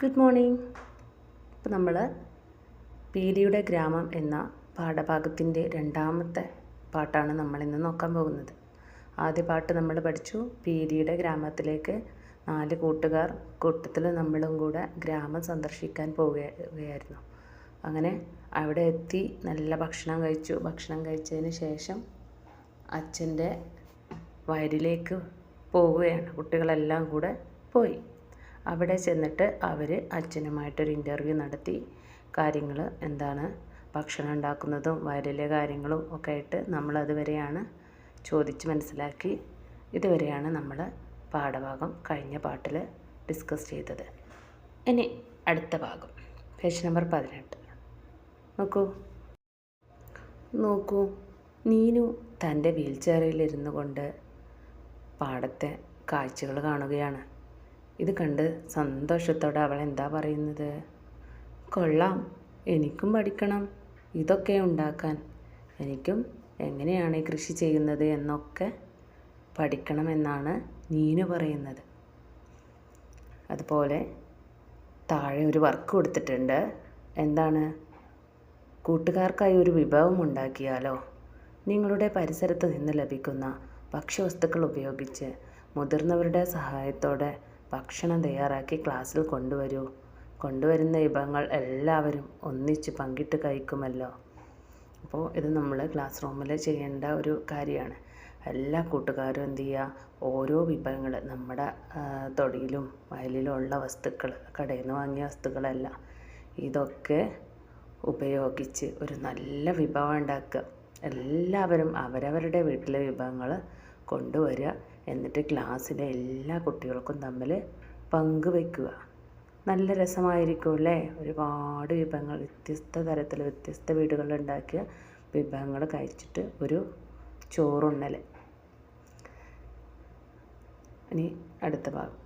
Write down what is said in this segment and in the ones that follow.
Good morning ഇപ്പം നമ്മൾ പീലിയുടെ ഗ്രാമം എന്ന പാഠഭാഗത്തിന്റെ രണ്ടാമത്തെ പാട്ടാണ് നമ്മളിന്ന് നോക്കാൻ പോകുന്നത്. ആദ്യ പാട്ട് നമ്മൾ പഠിച്ചു. പീലിയുടെ ഗ്രാമത്തിലേക്ക് നാല് കൂട്ടുകാർ കൂട്ടത്തിൽ നമ്മളും കൂടെ ഗ്രാമം സന്ദർശിക്കാൻ പോവുകയായിരുന്നു. അങ്ങനെ അവിടെ എത്തി നല്ല ഭക്ഷണം കഴിച്ചു. ഭക്ഷണം കഴിച്ചതിന് ശേഷം അച്ഛന്റെ വയലിലേക്ക് പോവുകയാണ്. കുട്ടികളെല്ലാം കൂടെ പോയി. അവിടെ ചെന്നിട്ട് അവർ അച്ഛനുമായിട്ടൊരു ഇന്റർവ്യൂ നടത്തി. കാര്യങ്ങൾ എന്താണ്? ഭക്ഷണം ഉണ്ടാക്കുന്നതും വയലിലെ കാര്യങ്ങളും ഒക്കെ ആയിട്ട് നമ്മൾ അതുവരെയാണ് ചോദിച്ച് മനസ്സിലാക്കി. ഇതുവരെയാണ് നമ്മൾ പാഠഭാഗം കഴിഞ്ഞ പാട്ടിൽ ഡിസ്കസ് ചെയ്തത്. ഇനി അടുത്ത ഭാഗം. പേജ് നമ്പർ പതിനെട്ട്. നോക്കൂ. നോക്കൂ. നീനു തന്റെ വീൽ ചെയറിലിരുന്നു കൊണ്ട് പാടത്തെ കാഴ്ചകൾ കാണുകയാണ്. ഇത് കണ്ട് സന്തോഷത്തോടെ അവൾ എന്താ പറയുന്നത്? കൊള്ളാം. എനിക്കും പഠിക്കണം. ഇതൊക്കെ ഉണ്ടാക്കാൻ. എനിക്കും എങ്ങനെയാണ് കൃഷി ചെയ്യുന്നത് എന്നൊക്കെ പഠിക്കണമെന്നാണ് നീനു പറയുന്നത്. അതുപോലെ താഴെ ഒരു വർക്ക് കൊടുത്തിട്ടുണ്ട്. എന്താണ്? കൂട്ടുകാർക്കായി ഒരു വിഭവം ഉണ്ടാക്കിയാലോ? നിങ്ങളുടെ പരിസരത്ത് നിന്ന് ലഭിക്കുന്ന ഭക്ഷ്യവസ്തുക്കൾ ഉപയോഗിച്ച് മുതിർന്നവരുടെ സഹായത്തോടെ ഭക്ഷണം തയ്യാറാക്കി ക്ലാസ്സിൽ കൊണ്ടുവരൂ. കൊണ്ടുവരുന്ന വിഭവങ്ങൾ എല്ലാവരും ഒന്നിച്ച് പങ്കിട്ട് കഴിക്കുമല്ലോ. അപ്പോൾ ഇത് നമ്മൾ ക്ലാസ് റൂമിൽ ചെയ്യേണ്ട ഒരു കാര്യമാണ്. എല്ലാ കൂട്ടുകാരും എന്ത് ചെയ്യുക? ഓരോ വിഭവങ്ങൾ നമ്മുടെ തൊടിയിലും വയലിലും ഉള്ള വസ്തുക്കൾ കടയിൽ നിന്ന് വാങ്ങിയ വസ്തുക്കളല്ല. ഇതൊക്കെ ഉപയോഗിച്ച് ഒരു നല്ല വിഭവം ഉണ്ടാക്കുക. എല്ലാവരും അവരവരുടെ വീട്ടിലെ വിഭവങ്ങൾ കൊണ്ടുവരിക. എന്നിട്ട് ക്ലാസ്സിലെ എല്ലാ കുട്ടികൾക്കും തമ്മിൽ പങ്കുവയ്ക്കുക നല്ല രസമായിരിക്കും അല്ലേ? ഒരുപാട് വിഭവങ്ങൾ വ്യത്യസ്ത തരത്തിൽ വ്യത്യസ്ത വീടുകളിൽ ഉണ്ടാക്കിയ വിഭവങ്ങൾ കഴിച്ചിട്ട് ഒരു ചോറുണ്ണൽ ഇനി അടുത്ത ഭാഗം.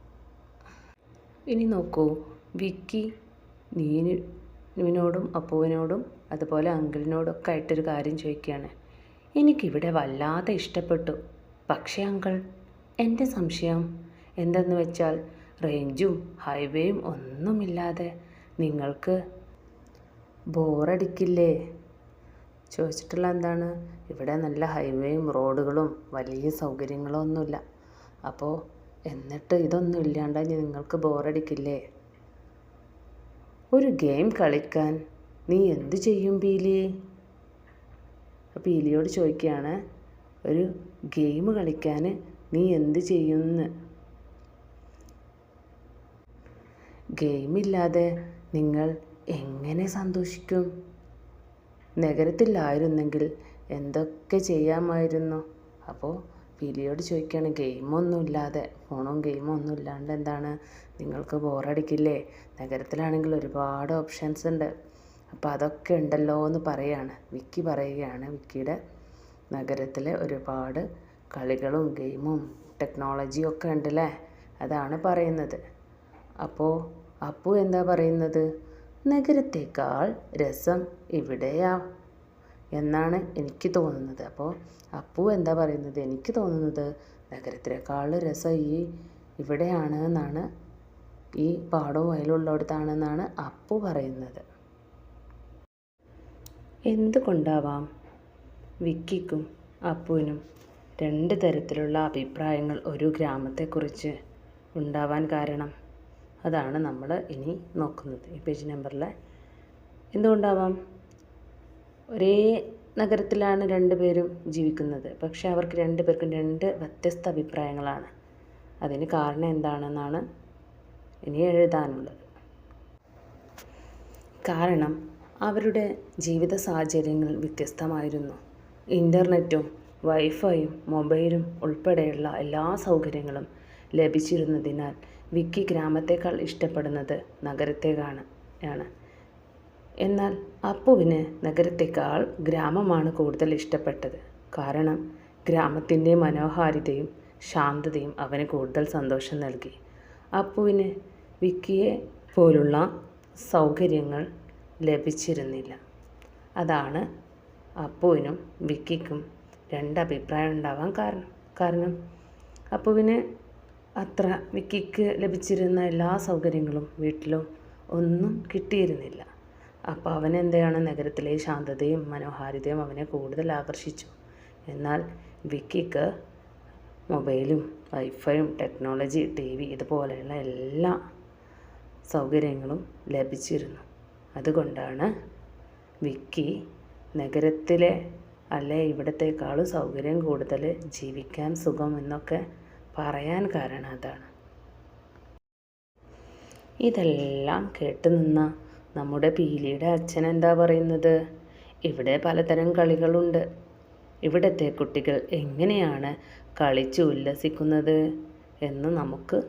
ഇനി നോക്കൂ വിക്കി നീനുവിനോടും അപ്പുവിനോടും അതുപോലെ അങ്കിളിനോടൊക്കെ ആയിട്ടൊരു കാര്യം ചോദിക്കുകയാണ്. എനിക്കിവിടെ വല്ലാതെ ഇഷ്ടപ്പെട്ടു. പക്ഷേ അങ്കിൾ എന്റെ സംശയം? എന്തെന്ന് വെച്ചാൽ റേഞ്ചും ഹൈവേയും ഒന്നുമില്ലാതെ നിങ്ങൾക്ക് ബോറടിക്കില്ലേ? ചോദിച്ചിട്ടുള്ള എന്താണ്? ഇവിടെ നല്ല ഹൈവേയും റോഡുകളും വലിയ സൗകര്യങ്ങളൊന്നുമില്ല അപ്പോൾ എന്നിട്ട് ഇതൊന്നും ഇല്ലാണ്ട് നിങ്ങൾക്ക് ബോറടിക്കില്ലേ? ഒരു ഗെയിം കളിക്കാൻ നീ എന്ത് ചെയ്യും പീലി? പീലിയോട് ചോദിക്കുകയാണ് ഒരു ഗെയിം കളിക്കാൻ നീ എന്ത് ചെയ്യുമെന്ന് ഗെയിമില്ലാതെ നിങ്ങൾ എങ്ങനെ സന്തോഷിക്കും? നഗരത്തിലായിരുന്നെങ്കിൽ എന്തൊക്കെ ചെയ്യാമായിരുന്നു? അപ്പോൾ പിലിയോട് ചോദിക്കുകയാണ് ഗെയിമൊന്നുമില്ലാതെ ഫോണും ഗെയിമും ഒന്നും ഇല്ലാണ്ട് എന്താണ്? നിങ്ങൾക്ക് ബോറടിക്കില്ലേ? നഗരത്തിലാണെങ്കിൽ ഒരുപാട് ഓപ്ഷൻസ് ഉണ്ട്. അപ്പോൾ അതൊക്കെ ഉണ്ടല്ലോ എന്ന് പറയുകയാണ് വിക്കി പറയുകയാണ് വിക്കിയുടെ നഗരത്തിലെ ഒരുപാട് കളികളും ഗെയിമും ടെക്നോളജിയും ഒക്കെ ഉണ്ടല്ലേ? അതാണ് പറയുന്നത്. അപ്പോൾ അപ്പു എന്താ പറയുന്നത്? നഗരത്തേക്കാൾ രസം ഇവിടെയാ എന്നാണ് എനിക്ക് തോന്നുന്നത്. അപ്പോൾ അപ്പു എന്താ പറയുന്നത്? എനിക്ക് തോന്നുന്നത് നഗരത്തിനേക്കാൾ രസം ഈ ഇവിടെയാണ് എന്നാണ് ഈ പാടവും അതിലുള്ളിടത്താണെന്നാണ് അപ്പു പറയുന്നത്. എന്തുകൊണ്ടാവാം വിക്കിക്കും അപ്പുവിനും രണ്ട് തരത്തിലുള്ള അഭിപ്രായങ്ങൾ ഒരു ഗ്രാമത്തെക്കുറിച്ച് ഉണ്ടാവാൻ കാരണം അതാണ് നമ്മൾ ഇനി നോക്കുന്നത്. ഈ പേജ് നമ്പറിൽ എന്തുകൊണ്ടാവാം ഒരേ നഗരത്തിലാണ് രണ്ടുപേരും ജീവിക്കുന്നത്. പക്ഷേ അവർക്ക് രണ്ട് പേർക്കും രണ്ട് വ്യത്യസ്ത അഭിപ്രായങ്ങളാണ്. അതിന് കാരണം എന്താണെന്നാണ് ഇനി എഴുതാനുള്ളത്. കാരണം അവരുടെ ജീവിത സാഹചര്യങ്ങൾ വ്യത്യസ്തമായിരുന്നു. ഇന്റർനെറ്റും വൈഫൈയും മൊബൈലും ഉൾപ്പെടെയുള്ള എല്ലാ സൗകര്യങ്ങളും ലഭിച്ചിരുന്നതിനാൽ വിക്കി ഗ്രാമത്തേക്കാൾ ഇഷ്ടപ്പെടുന്നത് നഗരത്തേക്കാണ് ആണ്. എന്നാൽ അപ്പുവിന് നഗരത്തേക്കാൾ ഗ്രാമമാണ് കൂടുതൽ ഇഷ്ടപ്പെട്ടത്. കാരണം ഗ്രാമത്തിന്റെ മനോഹാരിതയും ശാന്തതയും അവന് കൂടുതൽ സന്തോഷം നൽകി. അപ്പുവിന് വിക്കിയെ പോലുള്ള സൗകര്യങ്ങൾ ലഭിച്ചിരുന്നില്ല. അതാണ് അപ്പുവിനും വിക്കിക്കും രണ്ട് അഭിപ്രായം ഉണ്ടാവാൻ കാരണം കാരണം. അപ്പുവിന് അത്ര വിക്കിക്ക് ലഭിച്ചിരുന്ന എല്ലാ സൗകര്യങ്ങളും വീട്ടിലും ഒന്നും കിട്ടിയിരുന്നില്ല. അപ്പോൾ അവൻ എന്താണ് നഗരത്തിലെ ശാന്തതയും മനോഹാരിതയും അവനെ കൂടുതൽ ആകർഷിച്ചു. എന്നാൽ വിക്കിക്ക് മൊബൈലും വൈഫൈയും ടെക്നോളജി ടി വി ഇതുപോലെയുള്ള എല്ലാ സൗകര്യങ്ങളും ലഭിച്ചിരുന്നു. അതുകൊണ്ടാണ് വിക്കി നഗരത്തിലെ അല്ലെ? ഇവിടത്തേക്കാളും സൗകര്യം കൂടുതൽ ജീവിക്കാൻ സുഖം എന്നൊക്കെ പറയാൻ കാരണം അതാണ്. ഇതെല്ലാം കേട്ട് നിന്ന നമ്മുടെ പീലിയുടെ അച്ഛൻ എന്താ പറയുന്നത്? ഇവിടെ പലതരം കളികളുണ്ട്. ഇവിടത്തെ കുട്ടികൾ എങ്ങനെയാണ് കളിച്ച് ഉല്ലസിക്കുന്നത് എന്ന് നമുക്ക്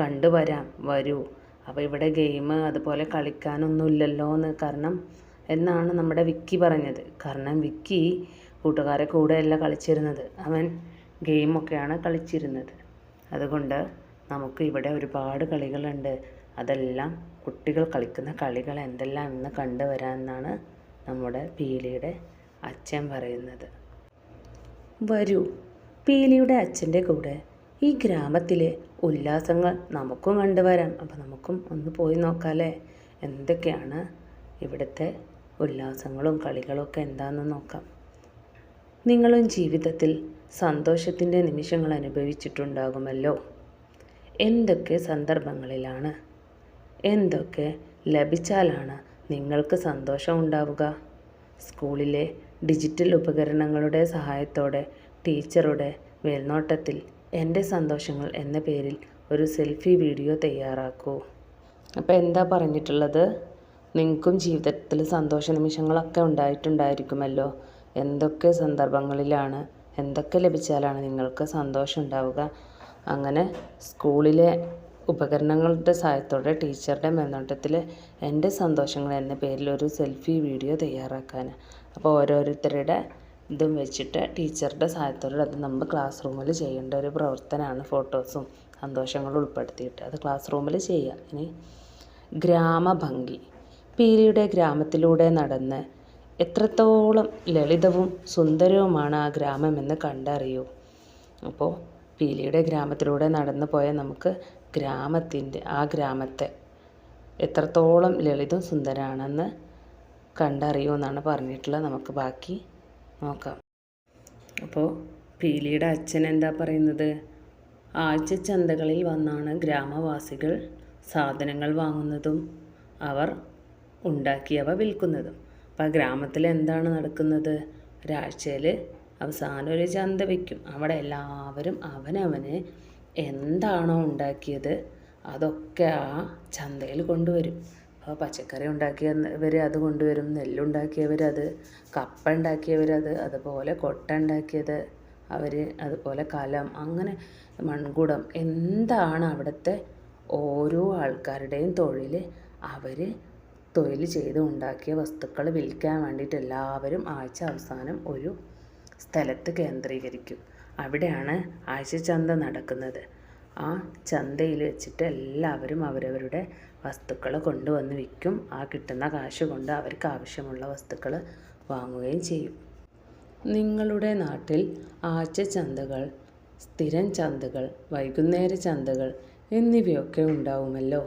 കണ്ടുവരാം. വരൂ. അപ്പോൾ ഇവിടെ ഗെയിം അതുപോലെ കളിക്കാനൊന്നുമില്ലല്ലോ എന്ന് കാരണം എന്നാണ് നമ്മുടെ വിക്കി പറഞ്ഞത്. കാരണം വിക്കി കൂട്ടുകാരെ കൂടെയല്ല കളിച്ചിരുന്നത്. അവൻ ഗെയിമൊക്കെയാണ് കളിച്ചിരുന്നത്. അതുകൊണ്ട് നമുക്ക് ഇവിടെ ഒരുപാട് കളികളുണ്ട്. അതെല്ലാം കുട്ടികൾ കളിക്കുന്ന കളികൾ എന്തെല്ലാം എന്ന് കണ്ടുവരാമെന്നാണ് നമ്മുടെ പീലിയുടെ അച്ഛൻ പറയുന്നത്. വരൂ പീലിയുടെ അച്ഛന്റെ കൂടെ ഈ ഗ്രാമത്തിലെ ഉല്ലാസങ്ങൾ നമുക്കും കണ്ടുവരാം. അപ്പോൾ നമുക്കും ഒന്ന് പോയി നോക്കാമല്ലേ എന്തൊക്കെയാണ് ഇവിടുത്തെ ഉല്ലാസങ്ങളും കളികളൊക്കെ എന്താണെന്ന് നോക്കാം. നിങ്ങളും ജീവിതത്തിൽ സന്തോഷത്തിന്റെ നിമിഷങ്ങൾ അനുഭവിച്ചിട്ടുണ്ടാകുമല്ലോ. എന്തൊക്കെ സന്ദർഭങ്ങളിലാണ് എന്തൊക്കെ ലഭിച്ചാലാണ് നിങ്ങൾക്ക് സന്തോഷം ഉണ്ടാവുക? സ്കൂളിലെ ഡിജിറ്റൽ ഉപകരണങ്ങളുടെ സഹായത്തോടെ ടീച്ചറുടെ മേൽനോട്ടത്തിൽ എന്റെ സന്തോഷങ്ങൾ എന്ന പേരിൽ ഒരു സെൽഫി വീഡിയോ തയ്യാറാക്കൂ. അപ്പോൾ എന്താ പറഞ്ഞിട്ടുള്ളത്? നിങ്ങൾക്കും ജീവിതത്തിൽ സന്തോഷ നിമിഷങ്ങളൊക്കെ ഉണ്ടായിട്ടുണ്ടായിരിക്കുമല്ലോ. എന്തൊക്കെ സന്ദർഭങ്ങളിലാണ് എന്തൊക്കെ ലഭിച്ചാലാണ് നിങ്ങൾക്ക് സന്തോഷം ഉണ്ടാവുക? അങ്ങനെ സ്കൂളിലെ ഉപകരണങ്ങളുടെ സഹായത്തോടെ ടീച്ചറുടെ മേൽനോട്ടത്തിൽ എന്റെ സന്തോഷങ്ങൾ എന്ന പേരിൽ ഒരു സെൽഫി വീഡിയോ തയ്യാറാക്കാൻ അപ്പോൾ ഓരോരുത്തരുടെ ഇതും വെച്ചിട്ട് ടീച്ചറുടെ സഹായത്തോടെ അത് നമ്മൾ ക്ലാസ് റൂമിൽ ചെയ്യേണ്ട ഒരു പ്രവർത്തനമാണ് ഫോട്ടോസും സന്തോഷങ്ങളും ഉൾപ്പെടുത്തിയിട്ട്. അത് ക്ലാസ് റൂമിൽ ചെയ്യുക. ഇനി ഗ്രാമഭംഗി. പീലിയുടെ ഗ്രാമത്തിലൂടെ നടന്ന് എത്രത്തോളം ലളിതവും സുന്ദരവുമാണ് ആ ഗ്രാമമെന്ന് കണ്ടറിയൂ. അപ്പോൾ പീലിയുടെ ഗ്രാമത്തിലൂടെ നടന്നു പോയാൽ നമുക്ക് ഗ്രാമത്തിന്റെ ആ ഗ്രാമത്തെ എത്രത്തോളം ലളിതം സുന്ദരമാണെന്ന് കണ്ടറിയൂ എന്നാണ് പറഞ്ഞിട്ടുള്ളത്. നമുക്ക് ബാക്കി നോക്കാം. അപ്പോൾ പീലിയുടെ അച്ഛൻ എന്താ പറയുന്നത്? ആഴ്ച ചന്തകളിൽ വന്നാണ് ഗ്രാമവാസികൾ സാധനങ്ങൾ വാങ്ങുന്നതും അവർ ഉണ്ടാക്കിയവ വിൽക്കുന്നതും. അപ്പോൾ ഗ്രാമത്തിൽ എന്താണ് നടക്കുന്നത്? ഒരാഴ്ചയിൽ അവസാനം ഒരു ചന്ത വയ്ക്കും അവിടെ എല്ലാവരും അവനവന് എന്താണോ ഉണ്ടാക്കിയത് അതൊക്കെ ആ ചന്തയിൽ കൊണ്ടുവരും. അപ്പോൾ പച്ചക്കറി ഉണ്ടാക്കിയവർ അത് കൊണ്ടുവരും. നെല്ലുണ്ടാക്കിയവർ അത് കപ്പ ഉണ്ടാക്കിയവരത് അതുപോലെ കൊട്ട ഉണ്ടാക്കിയത് അവർ അതുപോലെ കലം അങ്ങനെ മൺകുടം. എന്താണ് അവിടുത്തെ ഓരോ ആൾക്കാരുടെയും തൊഴിൽ അവർ തൊഴിൽ ചെയ്ത് ഉണ്ടാക്കിയ വസ്തുക്കൾ വിൽക്കാൻ വേണ്ടിയിട്ട് എല്ലാവരും ആഴ്ച അവസാനം ഒരു സ്ഥലത്ത് കേന്ദ്രീകരിക്കും. അവിടെയാണ് ആഴ്ച ചന്ത നടക്കുന്നത്. ആ ചന്തയിൽ വെച്ചിട്ട് എല്ലാവരും അവരവരുടെ വസ്തുക്കൾ കൊണ്ടുവന്ന് വിൽക്കും. ആ കിട്ടുന്ന കാശ് കൊണ്ട് അവർക്ക് ആവശ്യമുള്ള വസ്തുക്കൾ വാങ്ങുകയും ചെയ്യും. നിങ്ങളുടെ നാട്ടിൽ ആഴ്ച ചന്തകൾ സ്ഥിരം ചന്തകൾ വൈകുന്നേര ചന്തകൾ എന്നിവയൊക്കെ ഉണ്ടാവുമല്ലോ?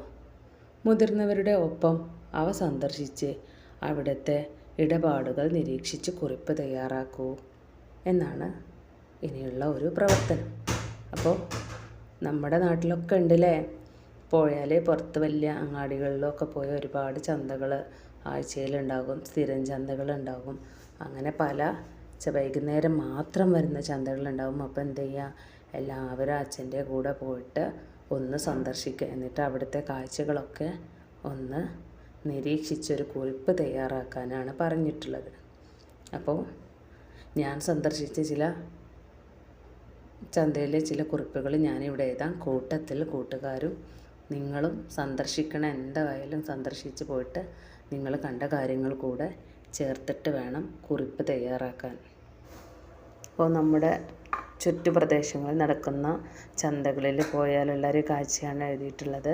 മുതിർന്നവരുടെ ഒപ്പം അവ സന്ദർശിച്ച് അവിടുത്തെ ഇടപാടുകൾ നിരീക്ഷിച്ച് കുറിപ്പ് തയ്യാറാക്കൂ എന്നാണ് ഇനിയുള്ള ഒരു പ്രവർത്തനം. അപ്പോൾ നമ്മുടെ നാട്ടിലൊക്കെ ഉണ്ടല്ലേ? പോയാൽ പുറത്ത് വലിയ അങ്ങാടികളിലൊക്കെ പോയ ഒരുപാട് ചന്തകൾ ആഴ്ചയിലുണ്ടാകും സ്ഥിരം ചന്തകളുണ്ടാകും. അങ്ങനെ പല വൈകുന്നേരം മാത്രം വരുന്ന ചന്തകളുണ്ടാകും അപ്പോൾ എന്ത് ചെയ്യുക എല്ലാവരും അച്ഛന്റെ കൂടെ പോയിട്ട് ഒന്ന് സന്ദർശിക്കുക എന്നിട്ട് അവിടുത്തെ കാഴ്ചകളൊക്കെ ഒന്ന് നിരീക്ഷിച്ചൊരു കുറിപ്പ് തയ്യാറാക്കാനാണ് പറഞ്ഞിട്ടുള്ളത്. അപ്പോൾ ഞാൻ സന്ദർശിച്ച ചില ചന്തയിലെ ചില കുറിപ്പുകൾ ഞാനിവിടെ എഴുതാം. കൂട്ടത്തിൽ കൂട്ടുകാരും നിങ്ങളും സന്ദർശിക്കണ എന്തായാലും സന്ദർശിച്ച് പോയിട്ട് നിങ്ങൾ കണ്ട കാര്യങ്ങൾ കൂടെ ചേർത്തിട്ട് വേണം കുറിപ്പ് തയ്യാറാക്കാൻ. അപ്പോൾ നമ്മുടെ ചുറ്റുപ്രദേശങ്ങളിൽ നടക്കുന്ന ചന്തകളിൽ പോയാലുള്ള ഒരു കാഴ്ചയാണ് എഴുതിയിട്ടുള്ളത്.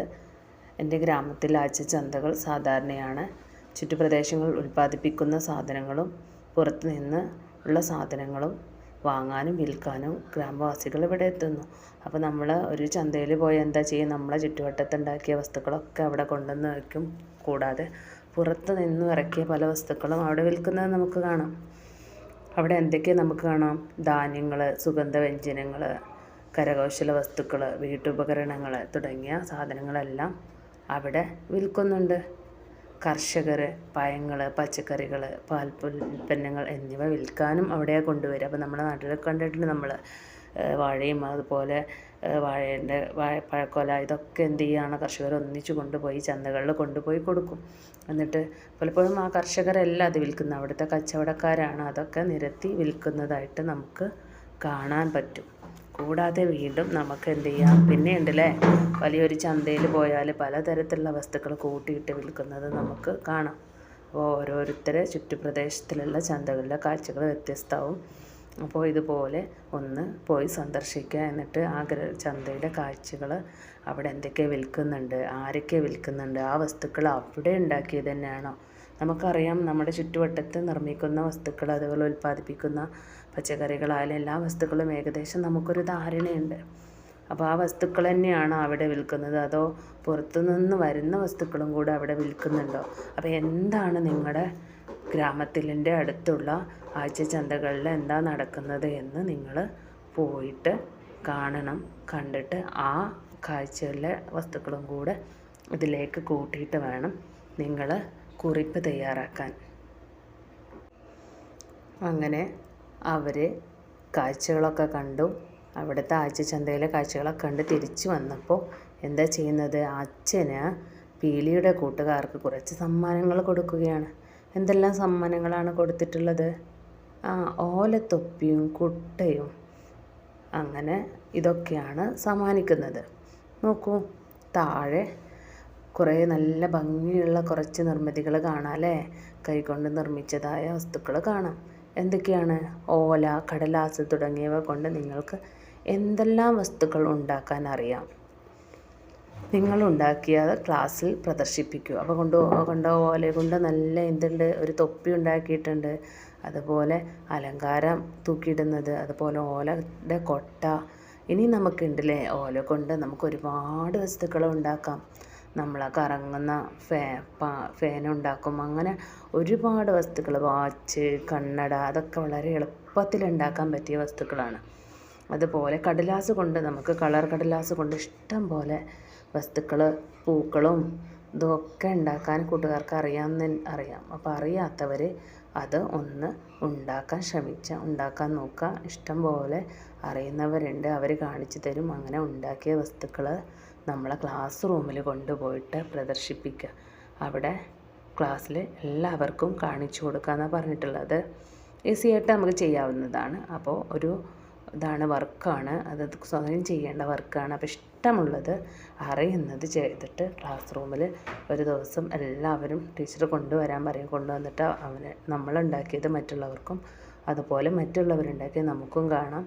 എന്റെ ഗ്രാമത്തിൽ ആഴ്ച ചന്തകൾ സാധാരണയാണ്. ചുറ്റുപ്രദേശങ്ങൾ ഉൽപ്പാദിപ്പിക്കുന്ന സാധനങ്ങളും പുറത്ത് നിന്ന് ഉള്ള സാധനങ്ങളും വാങ്ങാനും വിൽക്കാനും ഗ്രാമവാസികൾ ഇവിടെ എത്തുന്നു. അപ്പോൾ നമ്മൾ ഒരു ചന്തയിൽ പോയി എന്താ ചെയ്യുക? നമ്മളെ ചുറ്റുവട്ടത്തുണ്ടാക്കിയ വസ്തുക്കളൊക്കെ അവിടെ കൊണ്ടുവന്ന് വയ്ക്കും. കൂടാതെ പുറത്ത് നിന്ന് ഇറക്കിയ പല വസ്തുക്കളും അവിടെ വിൽക്കുന്നത് നമുക്ക് കാണാം. അവിടെ എന്തൊക്കെ നമുക്ക് കാണാം? ധാന്യങ്ങൾ സുഗന്ധവ്യഞ്ജനങ്ങൾ കരകൗശല വസ്തുക്കൾ വീട്ടുപകരണങ്ങൾ തുടങ്ങിയ സാധനങ്ങളെല്ലാം അവിടെ വിൽക്കുന്നുണ്ട്. കർഷകർ പഴങ്ങൾ പച്ചക്കറികൾ പാൽ ഉൽപ്പന്നങ്ങൾ എന്നിവ വിൽക്കാനും അവിടെ കൊണ്ടുവരും അപ്പോൾ നമ്മുടെ നാട്ടിലൊക്കെ കണ്ടിട്ടുണ്ട് നമ്മൾ വാഴയും അതുപോലെ വാഴേന്റെ വാഴ പഴക്കൊല ഇതൊക്കെ എന്ത് ചെയ്യുകയാണ്? കർഷകർ ഒന്നിച്ച് കൊണ്ടുപോയി ചന്തകളിൽ കൊണ്ടുപോയി കൊടുക്കും. എന്നിട്ട് പലപ്പോഴും ആ കർഷകരല്ല അത് വിൽക്കുന്നത്. അവിടുത്തെ കച്ചവടക്കാരാണ് അതൊക്കെ നിരത്തി വിൽക്കുന്നതായിട്ട് നമുക്ക് കാണാൻ പറ്റും. കൂടാതെ വീണ്ടും നമുക്ക് എന്ത് ചെയ്യാം പിന്നെ ഉണ്ടല്ലേ വലിയൊരു ചന്തയിൽ പോയാൽ പലതരത്തിലുള്ള വസ്തുക്കൾ കൂട്ടിയിട്ട് വിൽക്കുന്നത് നമുക്ക് കാണാം. അപ്പോൾ ഓരോരുത്തരെ ചുറ്റുപ്രദേശത്തിലുള്ള ചന്തകളിലെ കാഴ്ചകൾ വ്യത്യസ്തമാവും അപ്പോൾ ഇതുപോലെ ഒന്ന് പോയി സന്ദർശിക്കുക എന്നിട്ട് ആ ചന്തയുടെ കാഴ്ചകൾ അവിടെ എന്തൊക്കെ വിൽക്കുന്നുണ്ട് ആരൊക്കെ വിൽക്കുന്നുണ്ട് ആ വസ്തുക്കൾ അവിടെ ഉണ്ടാക്കിയത് തന്നെയാണോ? നമുക്കറിയാം നമ്മുടെ ചുറ്റുവട്ടത്ത് നിർമ്മിക്കുന്ന വസ്തുക്കൾ അതുപോലെ ഉൽപ്പാദിപ്പിക്കുന്ന പച്ചക്കറികളായാലും എല്ലാ വസ്തുക്കളും ഏകദേശം നമുക്കൊരു ധാരണയുണ്ട്. അപ്പോൾ ആ വസ്തുക്കൾ തന്നെയാണ് അവിടെ വിൽക്കുന്നത്. അതോ പുറത്തുനിന്ന് വരുന്ന വസ്തുക്കളും കൂടെ അവിടെ വിൽക്കുന്നുണ്ടോ? അപ്പോൾ എന്താണ് നിങ്ങളുടെ ഗ്രാമത്തിന്റെ അടുത്തുള്ള ആഴ്ച ചന്തകളിൽ എന്താ നടക്കുന്നത് എന്ന് നിങ്ങൾ പോയിട്ട് കാണണം കണ്ടിട്ട് ആ കാഴ്ചകളിലെ വസ്തുക്കളും കൂടെ ഇതിലേക്ക് കൂട്ടിയിട്ട് വേണം നിങ്ങൾ കുറിപ്പ് തയ്യാറാക്കാൻ. അങ്ങനെ അവർ കാഴ്ചകളൊക്കെ കണ്ടു. അവിടുത്തെ ആഴ്ച ചന്തയിലെ കാഴ്ചകളൊക്കെ കണ്ട് തിരിച്ചു വന്നപ്പോൾ എന്താ ചെയ്യുന്നത്? അച്ഛന് പീലിയുടെ കൂട്ടുകാർക്ക് കുറച്ച് സമ്മാനങ്ങൾ കൊടുക്കുകയാണ്. എന്തെല്ലാം സമ്മാനങ്ങളാണ് കൊടുത്തിട്ടുള്ളത്? ആ ഓലത്തൊപ്പിയും കുട്ടയും. അങ്ങനെ ഇതൊക്കെയാണ് സമ്മാനിക്കുന്നത്. നോക്കൂ താഴെ കുറേ നല്ല ഭംഗിയുള്ള കുറച്ച് നിർമ്മിതികൾ കാണാം അല്ലേ? കൈകൊണ്ട് നിർമ്മിച്ചതായ വസ്തുക്കൾ കാണാം. എന്തൊക്കെയാണ്? ഓല കടലാസ് തുടങ്ങിയവ കൊണ്ട് നിങ്ങൾക്ക് എന്തെല്ലാം വസ്തുക്കൾ ഉണ്ടാക്കാൻ അറിയാം? നിങ്ങൾ ഉണ്ടാക്കിയ ക്ലാസ്സിൽ പ്രദർശിപ്പിക്കൂ. അപ്പോൾ കൊണ്ട് കൊണ്ട് ഓല കൊണ്ട് നല്ല എന്തുണ്ട്? ഒരു തൊപ്പി ഉണ്ടാക്കിയിട്ടുണ്ട്. അതുപോലെ അലങ്കാരം തൂക്കിയിടുന്നത് അതുപോലെ ഓലയുടെ കൊട്ട. ഇനി നമുക്കുണ്ടല്ലേ? ഓല കൊണ്ട് നമുക്ക് ഒരുപാട് വസ്തുക്കൾ ഉണ്ടാക്കാം. നമ്മൾ കറങ്ങുന്ന ഫേ ഫാൻ ഉണ്ടാക്കും അങ്ങനെ ഒരുപാട് വസ്തുക്കൾ വാച്ച് കണ്ണട അതൊക്കെ വളരെ എളുപ്പത്തിൽ ഉണ്ടാക്കാൻ പറ്റിയ വസ്തുക്കളാണ്. അതുപോലെ കടലാസ് കൊണ്ട് നമുക്ക് കളർ കടലാസ് കൊണ്ട് ഇഷ്ടം പോലെ വസ്തുക്കൾ പൂക്കളും ഇതൊക്കെ ഉണ്ടാക്കാൻ കൂട്ടുകാർക്ക് അറിയാമെന്ന് അറിയാം. അപ്പോൾ അറിയാത്തവർ അത് ഒന്ന് ഉണ്ടാക്കാൻ ശ്രമിച്ച ഉണ്ടാക്കാൻ നോക്കുക ഇഷ്ടം പോലെ അറിയുന്നവരുണ്ട്. അവർ കാണിച്ചു തരും. അങ്ങനെ ഉണ്ടാക്കിയ വസ്തുക്കൾ നമ്മളെ ക്ലാസ് റൂമിൽ കൊണ്ടുപോയിട്ട് പ്രദർശിപ്പിക്കുക അവിടെ ക്ലാസ്സിൽ എല്ലാവർക്കും കാണിച്ചു കൊടുക്കുക എന്നാണ് പറഞ്ഞിട്ടുള്ളത്. ഈസി ആയിട്ട് നമുക്ക് ചെയ്യാവുന്നതാണ്. അപ്പോൾ ഒരു ഇതാണ് വർക്കാണ്. അത് സ്വയം ചെയ്യേണ്ട വർക്കാണ്. അപ്പോൾ ഇഷ്ടമുള്ളത് അറിയുന്നത് ചെയ്തിട്ട് ക്ലാസ് റൂമിൽ ഒരു ദിവസം എല്ലാവരും ടീച്ചർ കൊണ്ടുവരാൻ പറയും. കൊണ്ടുവന്നിട്ട് അവന് നമ്മളുണ്ടാക്കിയത് മറ്റുള്ളവർക്കും അതുപോലെ മറ്റുള്ളവരുണ്ടാക്കി നമുക്കും കാണാം.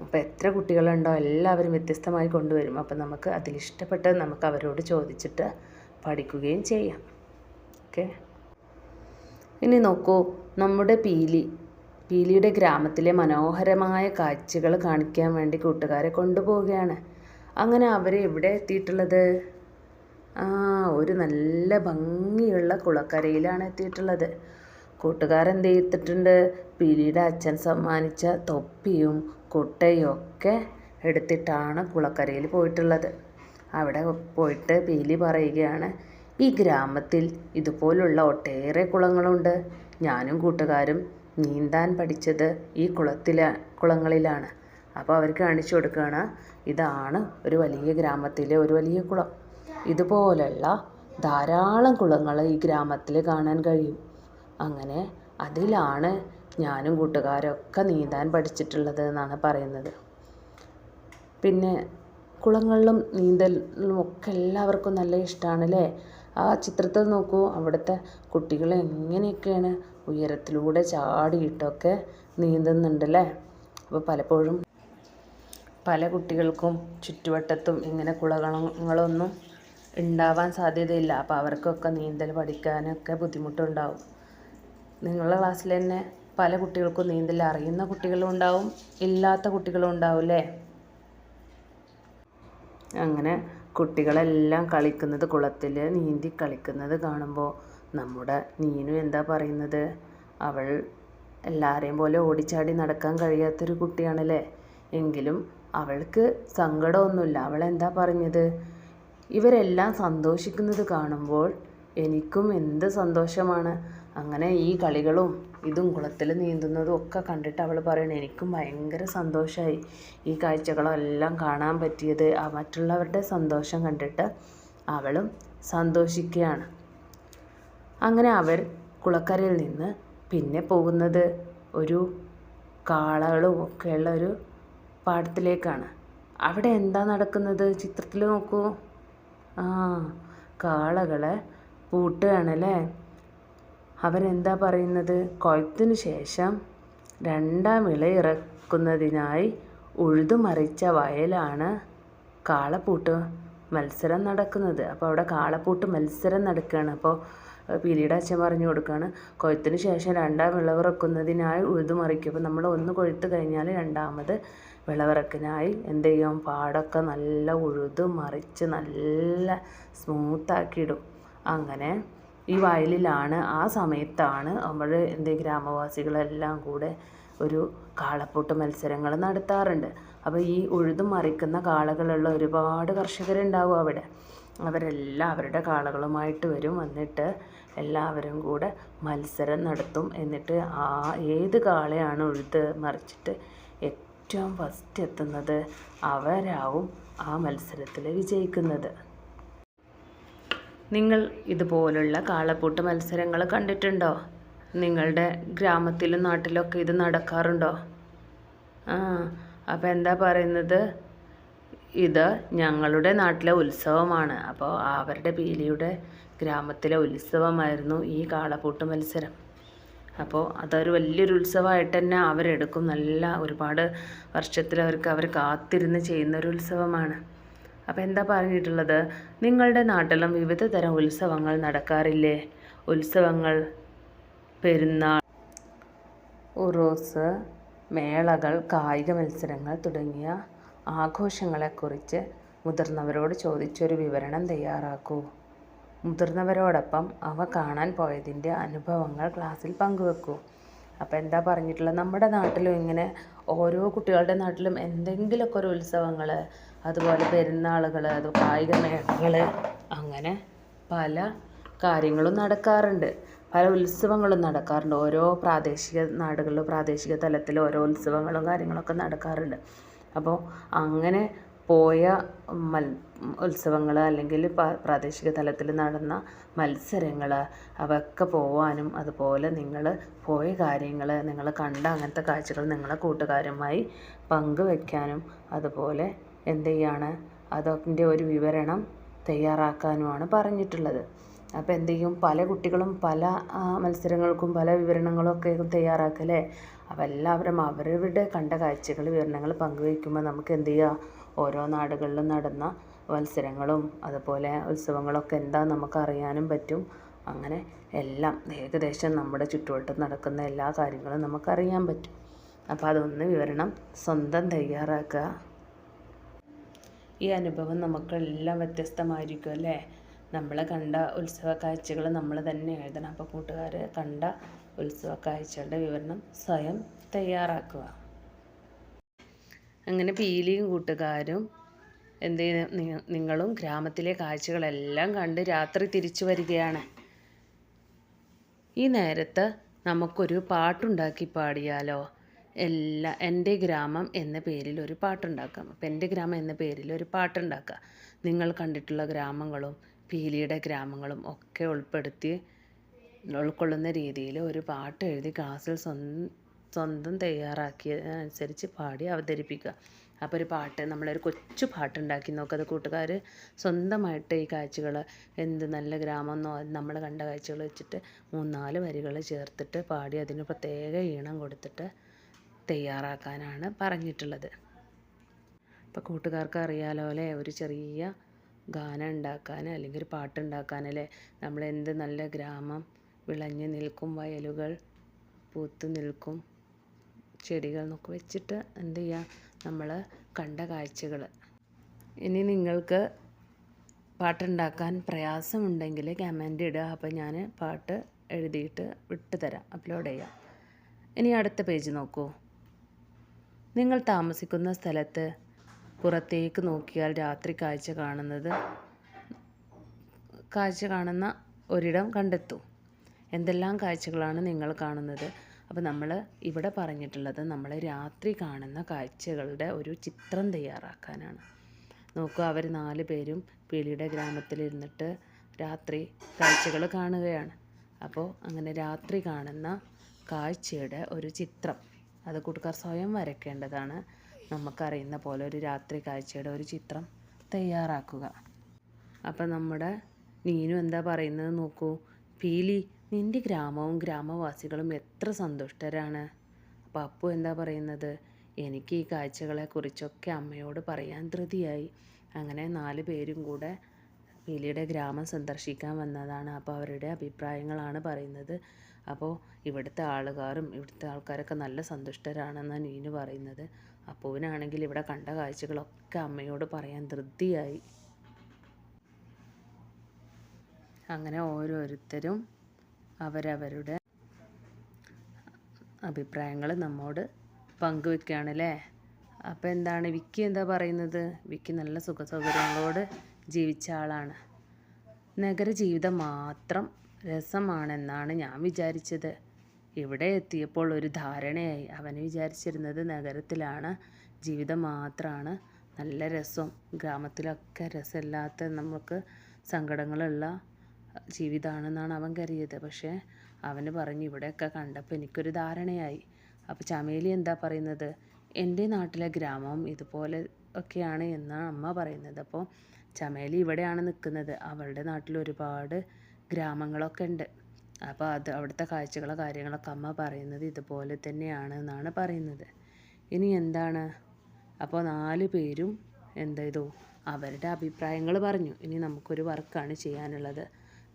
അപ്പോൾ എത്ര കുട്ടികളുണ്ടോ എല്ലാവരും വ്യത്യസ്തമായി കൊണ്ടുവരും. അപ്പോൾ നമുക്ക് അതിലിഷ്ടപ്പെട്ടത് നമുക്ക് അവരോട് ചോദിച്ചിട്ട് പഠിക്കുകയും ചെയ്യാം. ഓക്കെ? ഇനി നോക്കൂ നമ്മുടെ പീലി പീലിയുടെ ഗ്രാമത്തിലെ മനോഹരമായ കാഴ്ചകൾ കാണിക്കാൻ വേണ്ടി കൂട്ടുകാരെ കൊണ്ടുപോവുകയാണ്. അങ്ങനെ അവർ എവിടെ എത്തിയിട്ടുള്ളത്? ആ ഒരു നല്ല ഭംഗിയുള്ള കുളക്കരയിലാണ് എത്തിയിട്ടുള്ളത്. കൂട്ടുകാരെന്ത് ചെയ്തിട്ടുണ്ട് പിലിയുടെ അച്ഛൻ സമ്മാനിച്ച തൊപ്പിയും കുട്ടയും ഒക്കെ എടുത്തിട്ടാണ് കുളക്കരയിൽ പോയിട്ടുള്ളത്. അവിടെ പോയിട്ട് പീലി പറയുകയാണ് ഈ ഗ്രാമത്തിൽ ഇതുപോലുള്ള ഒട്ടേറെ കുളങ്ങളുണ്ട്. ഞാനും കൂട്ടുകാരും നീന്താൻ പഠിച്ചത് ഈ കുളത്തില കുളങ്ങളിലാണ്. അപ്പോൾ അവർ കാണിച്ചു കൊടുക്കുകയാണ് ഇതാണ് ഒരു വലിയ ഗ്രാമത്തിലെ ഒരു വലിയ കുളം. ഇതുപോലുള്ള ധാരാളം കുളങ്ങൾ ഈ ഗ്രാമത്തിൽ കാണാൻ കഴിയും. അങ്ങനെ അതിലാണ് ഞാനും കൂട്ടുകാരൊക്കെ നീന്താൻ പഠിച്ചിട്ടുള്ളത് എന്നാണ് പറയുന്നത്. പിന്നെ കുളങ്ങളിലും നീന്തലും ഒക്കെ എല്ലാവർക്കും നല്ല ഇഷ്ടമാണ് അല്ലേ ആ ചിത്രത്തിൽ നോക്കൂ അവിടുത്തെ കുട്ടികൾ എങ്ങനെയൊക്കെയാണ് ഉയരത്തിലൂടെ ചാടിയിട്ടൊക്കെ നീന്തുന്നുണ്ടല്ലേ? അപ്പോൾ പലപ്പോഴും പല കുട്ടികൾക്കും ചുറ്റുവട്ടത്തും ഇങ്ങനെ കുളങ്ങളൊന്നും ഉണ്ടാവാൻ സാധ്യതയില്ല. അപ്പോൾ അവർക്കൊക്കെ നീന്തൽ പഠിക്കാനൊക്കെ ബുദ്ധിമുട്ടുണ്ടാവും. നിങ്ങളുടെ ക്ലാസ്സിൽ തന്നെ പല കുട്ടികൾക്കും നീന്തൽ അറിയുന്ന കുട്ടികളും ഉണ്ടാവും ഇല്ലാത്ത കുട്ടികളും ഉണ്ടാവും അല്ലേ അങ്ങനെ കുട്ടികളെല്ലാം കളിക്കുന്നത് കുളത്തിൽ നീന്തി കളിക്കുന്നത് കാണുമ്പോൾ നമ്മുടെ നീനു എന്താ പറയുന്നത്? അവൾ എല്ലാവരെയും പോലെ ഓടിച്ചാടി നടക്കാൻ കഴിയാത്തൊരു കുട്ടിയാണല്ലേ എങ്കിലും അവൾക്ക് സങ്കടമൊന്നുമില്ല. അവൾ എന്താ പറഞ്ഞത്? ഇവരെല്ലാം സന്തോഷിക്കുന്നത് കാണുമ്പോൾ എനിക്കും എന്ത് സന്തോഷമാണ്? അങ്ങനെ ഈ കളികളും ഇതും കുളത്തിൽ നീന്തുന്നതും ഒക്കെ കണ്ടിട്ട് അവൾ പറയണ എനിക്കും ഭയങ്കര സന്തോഷമായി ഈ കാഴ്ചകളെല്ലാം കാണാൻ പറ്റിയത്. ആ മറ്റുള്ളവരുടെ സന്തോഷം കണ്ടിട്ട് അവളും സന്തോഷിക്കുകയാണ്. അങ്ങനെ അവർ കുളക്കരയിൽ നിന്ന് പിന്നെ പോകുന്നത് ഒരു കാളകളും ഒക്കെയുള്ള ഒരു പാടത്തിലേക്കാണ്. അവിടെ എന്താ നടക്കുന്നത്? ചിത്രത്തിൽ നോക്കൂ. ആ കാളകളെ പൂട്ടുകയാണല്ലേ? അവരെന്താ പറയുന്നത്? കൊയ്ത്തിനു ശേഷം രണ്ടാം വിള ഇറക്കുന്നതിനായി ഉഴുതുമറിച്ച വയലാണ് കാളപ്പൂട്ട് മത്സരം നടക്കുന്നത്. അപ്പോൾ അവിടെ കാളപ്പൂട്ട് മത്സരം നടക്കുകയാണ് അപ്പോൾ പീലിയുടെ അച്ഛൻ പറഞ്ഞു കൊടുക്കുകയാണ് കൊയ്ത്തിന് ശേഷം രണ്ടാം വിളവിറക്കുന്നതിനായി ഉഴുതുമറിക്കും അപ്പോൾ നമ്മൾ ഒന്ന് കൊയ്ത്ത് കഴിഞ്ഞാൽ രണ്ടാമത് വിളവിറക്കിനായി എന്ത് ചെയ്യും? പാടൊക്കെ നല്ല ഉഴുതുമറിച്ച് നല്ല സ്മൂത്താക്കിയിടും അങ്ങനെ ഈ വയലിലാണ് ആ സമയത്താണ് നമ്മൾ എന്ത് ഗ്രാമവാസികളെല്ലാം കൂടെ ഒരു കാളപ്പൂട്ട് മത്സരങ്ങൾ നടത്താറുണ്ട്. അപ്പോൾ ഈ ഉഴുതും മറിക്കുന്ന കാളകളുള്ള ഒരുപാട് കർഷകരുണ്ടാവും അവിടെ. അവരെല്ലാം അവരുടെ കാളകളുമായിട്ട് വരും വന്നിട്ട് എല്ലാവരും കൂടെ മത്സരം നടത്തും. എന്നിട്ട് ആ ഏത് കാളയാണ് ഉഴുത് മറിച്ചിട്ട് ഏറ്റവും ഫസ്റ്റ് എത്തുന്നത്? അവരാവും ആ മത്സരത്തിൽ വിജയിക്കുന്നത്. നിങ്ങൾ ഇതുപോലുള്ള കാളപ്പൂട്ട് മത്സരങ്ങൾ കണ്ടിട്ടുണ്ടോ? നിങ്ങളുടെ ഗ്രാമത്തിലും നാട്ടിലൊക്കെ ഇത് നടക്കാറുണ്ടോ? ആ അപ്പോൾ എന്താ പറയുന്നത്? ഇത് ഞങ്ങളുടെ നാട്ടിലെ ഉത്സവമാണ്. അപ്പോൾ അവരുടെ പീലിയുടെ ഗ്രാമത്തിലെ ഉത്സവമായിരുന്നു ഈ കാളപ്പൂട്ട് മത്സരം. അപ്പോൾ അതൊരു വലിയൊരു ഉത്സവമായിട്ട് തന്നെ അവരെടുക്കും. നല്ല ഒരുപാട് വർഷത്തിൽ അവർക്ക് അവർ കാത്തിരുന്ന് ചെയ്യുന്ന ഒരു ഉത്സവമാണ്. അപ്പോൾ എന്താ പറഞ്ഞിട്ടുള്ളത്? നിങ്ങളുടെ നാട്ടിലും വിവിധ തരം ഉത്സവങ്ങൾ നടക്കാറില്ലേ? ഉത്സവങ്ങൾ പെരുന്നാൾ ഉറോസ് മേളകൾ കായിക മത്സരങ്ങൾ തുടങ്ങിയ ആഘോഷങ്ങളെക്കുറിച്ച് മുതിർന്നവരോട് ചോദിച്ചൊരു വിവരണം തയ്യാറാക്കൂ. മുതിർന്നവരോടൊപ്പം അവ കാണാൻ പോയതിന്റെ അനുഭവങ്ങൾ ക്ലാസ്സിൽ പങ്കുവെക്കൂ. അപ്പോൾ എന്താ പറഞ്ഞിട്ടുള്ളത്? നമ്മുടെ നാട്ടിലും ഇങ്ങനെ ഓരോ കുട്ടികളുടെ നാട്ടിലും എന്തെങ്കിലുമൊക്കെ ഒരു ഉത്സവങ്ങൾ അതുപോലെ പെരുന്നാളുകൾ അത് കായിക മേളകൾ അങ്ങനെ പല കാര്യങ്ങളും നടക്കാറുണ്ട്. പല ഉത്സവങ്ങളും നടക്കാറുണ്ട്. ഓരോ പ്രാദേശിക നാടുകളിലും പ്രാദേശിക തലത്തിൽ ഓരോ ഉത്സവങ്ങളും കാര്യങ്ങളൊക്കെ നടക്കാറുണ്ട്. അപ്പോൾ അങ്ങനെ പോയ മൽ ഉത്സവങ്ങൾ അല്ലെങ്കിൽ പ്രാദേശിക തലത്തിൽ നടന്ന മത്സരങ്ങൾ അവയൊക്കെ പോവാനും അതുപോലെ നിങ്ങൾ പോയ കാര്യങ്ങൾ നിങ്ങൾ കണ്ട അങ്ങനത്തെ കാഴ്ചകൾ നിങ്ങളെ കൂട്ടുകാരുമായി പങ്കുവെക്കാനും അതുപോലെ എന്ത് ചെയ്യാണ്? അതിന്റെ ഒരു വിവരണം തയ്യാറാക്കാനുമാണ് പറഞ്ഞിട്ടുള്ളത്. അപ്പോൾ എന്ത് ചെയ്യും? പല കുട്ടികളും പല മത്സരങ്ങൾക്കും പല വിവരണങ്ങളും ഒക്കെ തയ്യാറാക്കല്ലേ അപ്പോൾ എല്ലാവരും അവരവരുടെ കണ്ട കാഴ്ചകൾ വിവരണങ്ങൾ പങ്കുവയ്ക്കുമ്പോൾ നമുക്ക് എന്ത് ചെയ്യുക? ഓരോ നാടുകളിലും നടന്ന മത്സരങ്ങളും അതുപോലെ ഉത്സവങ്ങളൊക്കെ എന്താ നമുക്ക് അറിയാനും പറ്റും. അങ്ങനെ എല്ലാം ഏകദേശം നമ്മുടെ ചുറ്റുവട്ടം നടക്കുന്ന എല്ലാ കാര്യങ്ങളും നമുക്കറിയാൻ പറ്റും. അപ്പോൾ അതൊന്ന് വിവരണം സ്വന്തം തയ്യാറാക്കുക. ഈ അനുഭവം നമുക്കെല്ലാം വ്യത്യസ്തമായിരിക്കും അല്ലേ? നമ്മൾ കണ്ട ഉത്സവ കാഴ്ചകൾ നമ്മൾ തന്നെ എഴുതണം. അപ്പോൾ കൂട്ടുകാർ കണ്ട ഉത്സവ കാഴ്ചകളുടെ വിവരണം സ്വയം തയ്യാറാക്കുക. അങ്ങനെ പീലിയും കൂട്ടുകാരും എന്ത് നിങ്ങളും ഗ്രാമത്തിലെ കാഴ്ചകളെല്ലാം കണ്ട് രാത്രി തിരിച്ചു വരികയാണ്. ഈ നേരത്ത് നമുക്കൊരു പാട്ടുണ്ടാക്കി പാടിയാലോ? എല്ലാ എന്റെ ഗ്രാമം എന്ന പേരിൽ ഒരു പാട്ടുണ്ടാക്കാം. അപ്പം എന്റെ ഗ്രാമം എന്ന പേരിൽ ഒരു പാട്ടുണ്ടാക്കുക നിങ്ങൾ കണ്ടിട്ടുള്ള ഗ്രാമങ്ങളും പീലിയുടെ ഗ്രാമങ്ങളും ഒക്കെ ഉൾപ്പെടുത്തി ഉൾക്കൊള്ളുന്ന രീതിയിൽ ഒരു പാട്ട് എഴുതി ക്ലാസ്സിൽ സ്വന്തം സ്വന്തം തയ്യാറാക്കിയതനുസരിച്ച് പാടി അവതരിപ്പിക്കുക. അപ്പോൾ ഒരു പാട്ട് നമ്മളൊരു കൊച്ചു പാട്ടുണ്ടാക്കി. നോക്കുക അത് കൂട്ടുകാർ സ്വന്തമായിട്ട് ഈ കാഴ്ചകൾ എന്ത് നല്ല ഗ്രാമമെന്നോ നമ്മൾ കണ്ട കാഴ്ചകൾ വെച്ചിട്ട് മൂന്നാൽ വരികൾ ചേർത്തിട്ട് പാടി അതിന് പ്രത്യേക ഈണം കൊടുത്തിട്ട് തയ്യാറാക്കാനാണ് പറഞ്ഞിട്ടുള്ളത്. അപ്പോൾ കൂട്ടുകാർക്ക് അറിയാലോ ഒരു ചെറിയ ഗാനം ഉണ്ടാക്കാൻ അല്ലെങ്കിൽ ഒരു പാട്ടുണ്ടാക്കാൻ അല്ലേ? നമ്മൾ എന്ത് നല്ല ഗ്രാമം വിളഞ്ഞു നിൽക്കും വയലുകൾ പൂത്തു നിൽക്കും ചെടികൾ എന്നൊക്കെ വെച്ചിട്ട് എന്ത് ചെയ്യുക നമ്മൾ കണ്ട കാഴ്ചകൾ. ഇനി നിങ്ങൾക്ക് പാട്ടുണ്ടാക്കാൻ പ്രയാസമുണ്ടെങ്കിൽ കമന്റ് ഇടുക. അപ്പോൾ ഞാൻ പാട്ട് എഴുതിയിട്ട് വിട്ടുതരാം അപ്ലോഡ് ചെയ്യാം. ഇനി അടുത്ത പേജ് നോക്കൂ. നിങ്ങൾ താമസിക്കുന്ന സ്ഥലത്ത് പുറത്തേക്ക് നോക്കിയാൽ രാത്രി കാഴ്ച കാണുന്നത് കാഴ്ച കാണുന്ന ഒരിടം കണ്ടെത്തും. എന്തെല്ലാം കാഴ്ചകളാണ് നിങ്ങൾ കാണുന്നത്? അപ്പോൾ നമ്മൾ ഇവിടെ പറഞ്ഞിട്ടുള്ളത് നമ്മൾ രാത്രി കാണുന്ന കാഴ്ചകളുടെ ഒരു ചിത്രം തയ്യാറാക്കാനാണ്. നോക്കുക അവർ നാല് പേരും പീളിയുടെ ഗ്രാമത്തിലിരുന്നിട്ട് രാത്രി കാഴ്ചകൾ കാണുകയാണ്. അപ്പോൾ അങ്ങനെ രാത്രി കാണുന്ന കാഴ്ചയുടെ ഒരു ചിത്രം. അത് കൂട്ടുകാർ സ്വയം വരയ്ക്കേണ്ടതാണ്. നമുക്കറിയുന്ന പോലെ ഒരു രാത്രി കാഴ്ചയുടെ ഒരു ചിത്രം തയ്യാറാക്കുക. അപ്പം നമ്മുടെ നീനു എന്താ പറയുന്നത് നോക്കൂ. പീലി നിന്റെ ഗ്രാമവും ഗ്രാമവാസികളും എത്ര സന്തുഷ്ടരാണ്. അപ്പോൾ അപ്പു എന്താ പറയുന്നത്? എനിക്ക് ഈ കാഴ്ചകളെക്കുറിച്ചൊക്കെ അമ്മയോട് പറയാൻ ധൃതിയായി. അങ്ങനെ നാല് പേരും കൂടെ പീലിയുടെ ഗ്രാമം സന്ദർശിക്കാൻ വന്നതാണ്. അപ്പോൾ അവരുടെ അഭിപ്രായങ്ങളാണ് പറയുന്നത്. അപ്പോൾ ഇവിടുത്തെ ആളുകാരും ഇവിടുത്തെ ആൾക്കാരൊക്കെ നല്ല സന്തുഷ്ടരാണെന്നാണ് നീനു പറയുന്നത്. അപ്പുവിനാണെങ്കിൽ ഇവിടെ കണ്ട കാഴ്ചകളൊക്കെ അമ്മയോട് പറയാൻ ധൃതിയായി. അങ്ങനെ ഓരോരുത്തരും അവരവരുടെ അഭിപ്രായങ്ങൾ നമ്മോട് പങ്കുവെക്കുകയാണല്ലേ? അപ്പോൾ എന്താണ് വിക്കി എന്താ പറയുന്നത്? വിക്കി നല്ല സുഖസൗകര്യങ്ങളോട് ജീവിച്ച ആളാണ്. നഗര ജീവിതം മാത്രം രസമാണെന്നാണ് ഞാൻ വിചാരിച്ചത്. ഇവിടെ എത്തിയപ്പോൾ ഒരു ധാരണയായി. അവന് വിചാരിച്ചിരുന്നത് നഗരത്തിലാണ്. ജീവിതം മാത്രമാണ് നല്ല രസം. ഗ്രാമത്തിലൊക്കെ രസമില്ലാത്ത നമുക്ക് സങ്കടങ്ങളുള്ള ജീവിതമാണെന്നാണ് അവൻ കരുതിയത്. പക്ഷേ അവന് പറഞ്ഞു ഇവിടെയൊക്കെ കണ്ടപ്പോൾ എനിക്കൊരു ധാരണയായി. അപ്പോൾ ചമേലി എന്താ പറയുന്നത്? എന്റെ നാട്ടിലെ ഗ്രാമം ഇതുപോലെ ഒക്കെയാണ് എന്നാണ് അമ്മ പറയുന്നത്. അപ്പോൾ ചമേലി ഇവിടെയാണ് നിൽക്കുന്നത്. അവളുടെ നാട്ടിൽ ഒരുപാട് ഗ്രാമങ്ങളൊക്കെ ഉണ്ട്. അപ്പോൾ അത് അവിടുത്തെ കാഴ്ചകളോ കാര്യങ്ങളൊക്കെ അമ്മ പറയുന്നത് ഇതുപോലെ തന്നെയാണ് എന്നാണ് പറയുന്നത്. ഇനി എന്താണ്? അപ്പോൾ നാല് പേരും എന്ത് ചെയ്തു അവരുടെ അഭിപ്രായങ്ങൾ പറഞ്ഞു. ഇനി നമുക്കൊരു വർക്കാണ് ചെയ്യാനുള്ളത്.